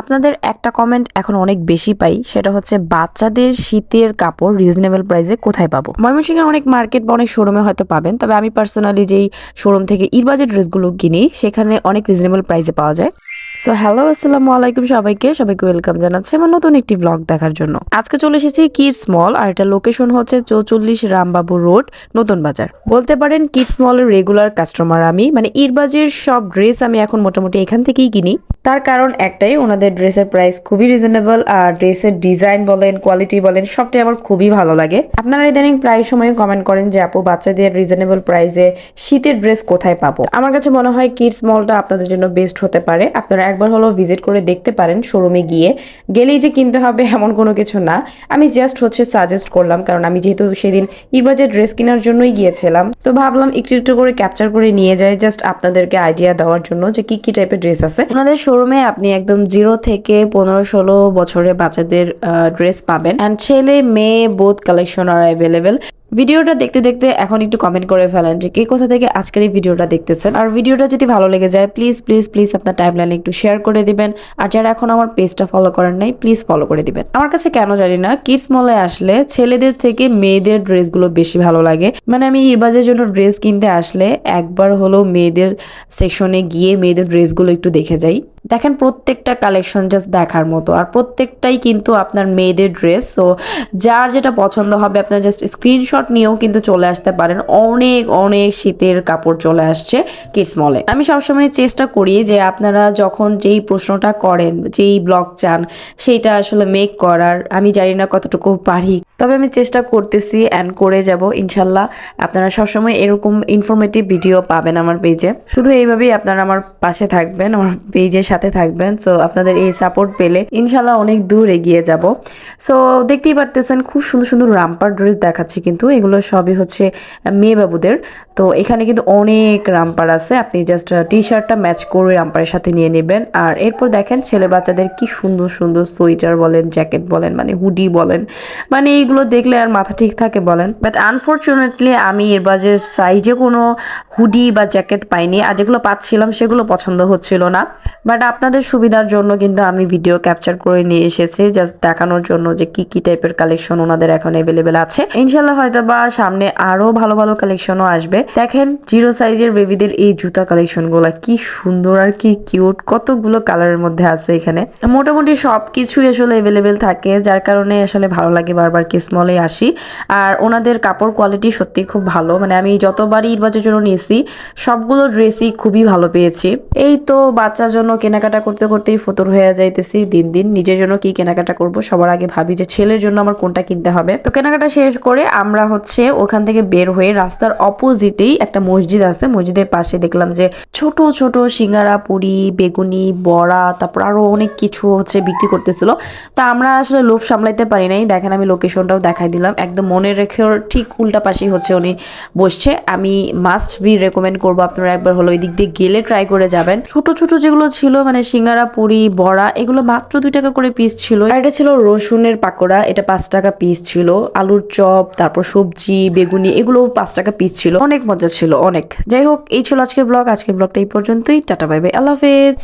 আপনাদের একটা কমেন্ট এখন অনেক বেশি পাই, সেটা হচ্ছে বাচ্চাদের শীতের কাপড় রিজনেবল প্রাইসে কোথায় পাবো? ময়মনসিংহের অনেক মার্কেট বা অনেক শোরুমে হয়তো পাবেন, তবে আমি পার্সোনালি যেই শোরুম থেকে ইরবাজের ড্রেসগুলো কিনি, সেখানে অনেক রিজনেবল প্রাইসে পাওয়া যায়। সো হ্যালো আসসালামু আলাইকুম সবাইকে। সবাইকে ওয়েলকাম জানাচ্ছি আমার নতুন একটি ব্লগ দেখার জন্য। আজকে চলে এসেছি কিডস মল, আর এটা লোকেশন হচ্ছে চৌচল্লিশ রামবাবু রোড, নতুন বাজার। বলতে পারেন কিডস মলের রেগুলার কাস্টমার আমি মানে ইরবাজের সব ড্রেস আমি এখন মোটামুটি এখান থেকেই কিনি। তার কারণ একটাই, ওনাদের ড্রেসের প্রাইস খুবই রিজনেবল আর ড্রেসের ডিজাইন বলেন কোয়ালিটি বলেন, সবটাই আমার খুবই ভালো লাগে। আপনারা ইদানিং প্রায় সময় কমেন্ট করেন যে, আপু, বাচ্চাদের রিজনেবল প্রাইসে শীতের ড্রেস কোথায় পাবো? আমার কাছে মনে হয় কিডস মলটা আপনাদের জন্য বেস্ট হতে পারে। আপনারা একবার হলো ভিজিট করে দেখতে পারেন শোরুমে গিয়ে। গেলেই যে কিনতে হবে এমন কোনো কিছু না। আমি জাস্ট হচ্ছে সাজেস্ট করলাম, কারণ আমি যেহেতু সেদিন ইরবাজের ড্রেস কেনার জন্যই গিয়েছিলাম। তো ভাবলাম একটু একটু করে ক্যাপচার করে নিয়ে যাই জাস্ট আপনাদেরকে আইডিয়া দেওয়ার জন্য যে কি কি টাইপের ড্রেস আছে। ওনাদের শোরুমে আপনি একদম জিরো থেকে পনেরো ষোলো বছরের বাচ্চাদের ড্রেস পাবেন। অ্যান্ড ছেলে, মেয়ে বোধ কালেকশন আর অ্যাভেলেবেল ভিডিওটা দেখতে দেখতে এখন একটু কমেন্ট করে ফেলেন যে কে কোথা থেকে আজকের এই ভিডিওটা দেখতেছেন। আর ভিডিওটা যদি ভালো লেগে যায় প্লিজ প্লিজ প্লিজ আপনার টাইমলাইনে একটু শেয়ার করে দিবেন। আর যারা এখন আমার পেজটা ফলো করেন নাই প্লিজ ফলো করে দিবেন। আমার কাছে কেন জানি না কিডস মলে আসলে ছেলেদের থেকে মেয়েদের ড্রেসগুলো বেশি ভালো লাগে। মানে আমি ইরবাজের জন্য ড্রেস কিনতে আসলে একবার হলো মেয়েদের সেকশনে গিয়ে মেয়েদের ড্রেসগুলো একটু দেখে যাই। দেখেন প্রত্যেকটা কালেকশন জাস্ট দেখার মতো। আর প্রত্যেকটাই কিন্তু আপনার মেয়েদের ড্রেস সো যার যেটা পছন্দ হবে আপনার জাস্ট স্ক্রিনশট নিয়েও কিন্তু চলে আসতে পারেন। অনেক অনেক শীতের কাপড় চলে আসছে কিডস মলে আমি সবসময় চেষ্টা করি যে আপনারা যখন যেই প্রশ্নটা করেন, যেই ব্লগ চান, সেইটা আসলে মেক করার। আমি জানি না কতটুকু পারি। তবে আমি চেষ্টা করতেছি অ্যান্ড করে যাব, ইনশাল্লাহ। আপনারা সবসময় এরকম ইনফরমেটিভ ভিডিও পাবেন আমার পেজে শুধু এইভাবেই আপনারা আমার পাশে থাকবেন, আমার পেজের সাথে থাকবেন। সো আপনাদের এই সাপোর্ট পেলে ইনশাল্লাহ অনেক দূর এগিয়ে যাব। সো দেখতেই পারতেছেন খুব সুন্দর সুন্দর রামপার ড্রেস দেখাচ্ছি কিন্তু। এগুলো সবই হচ্ছে মেয়ে বাবুদের তো, এখানে কিন্তু অনেক রামপার আছে। আপনি জাস্ট টি শার্টটা ম্যাচ করে রামপারের সাথে নিয়ে নেবেন। আর এরপর দেখেন ছেলে বাচ্চাদের কি সুন্দর সুন্দর সোয়েটার বলেন জ্যাকেট বলেন মানে হুডি বলেন। মানে এইগুলো দেখলে আর মাথা ঠিক থাকে বলেন। বাট আনফর্চুনেটলি আমি এরবাজের সাইজে কোনো হুডি বা জ্যাকেট পাইনি। আর যেগুলো পাচ্ছিলাম সেগুলো পছন্দ হচ্ছিল না। বাট আপনাদের সুবিধার জন্য কিন্তু আমি ভিডিও ক্যাপচার করে নিয়ে এসেছি জাস্ট দেখানোর জন্য যে কি কি টাইপের কালেকশন ওনাদের এখন অ্যাভেলেবেল আছে। ইনশাল্লাহ হয়তো বা সামনে আরও ভালো ভালো কালেকশনও আসবে। দেখেন, জিরো সাইজের বেবিদের এই জুতা কালেকশনগুলো কি সুন্দর আর কি কিউট কতগুলো কালারের মধ্যে আছে এখানে। মোটামুটি সব কিছুই আসলে অ্যাভেলেবেল থাকে, যার কারণে আসলে ভালো লাগে বারবার কিসমলে আসি। আর ওনাদের কাপড় কোয়ালিটি সত্যি খুব ভালো মানে আমি যতবারই ঈদবাজের জন্য নিয়েছি, সবগুলো ড্রেসই খুবই ভালো পেয়েছি। এই তো বাচ্চার জন্য কেনাকাটা করতে করতেই ফতুর হয়ে যাইতেছি দিন দিন। নিজের জন্য কি কেনাকাটা করব সবার আগে ভাবি যে ছেলের জন্য আমার কোনটা কিনতে হবে। তো কেনাকাটা শেষ করে আমরা হচ্ছে ওখান থেকে বের হয়ে রাস্তার অপোজিটেই একটা মসজিদ আছে। মসজিদের পাশে দেখলাম যে ছোট ছোট সিঙ্গারা, পুরি, বেগুনি, বড়া, তারপর আরও অনেক কিছু হচ্ছে বিক্রি করতেছিল। তা আমরা আসলে লোভ সামলাইতে পারি নাই। দেখেন আমি লোকেশনটাও দেখাই দিলাম। একদম মনে রেখে ঠিক উল্টা পাশেই হচ্ছে উনি বসছে। আমি মাস্ট বি রেকমেন্ড করব। আপনারা একবার হলো ওই দিক দিয়ে গেলে ট্রাই করে যাবেন। ছোট ছোট যেগুলো ছিল মানে সিঙ্গারা, পুরি, বড়া, এগুলো মাত্র দুই টাকা করে পিস ছিল। আর এটা ছিল রসুনের পাকোড়া, এটা পাঁচ টাকা পিস ছিল। আলুর চপ, তারপর সবজি, বেগুনি, এগুলো পাঁচ টাকা পিস ছিল। অনেক মজা ছিল, অনেক। যাই হোক, এই ছিল আজকের ব্লগ আজকের ব্লগটা এই পর্যন্তই। টাটা বাই বাই আল্লাহ হাফেজ।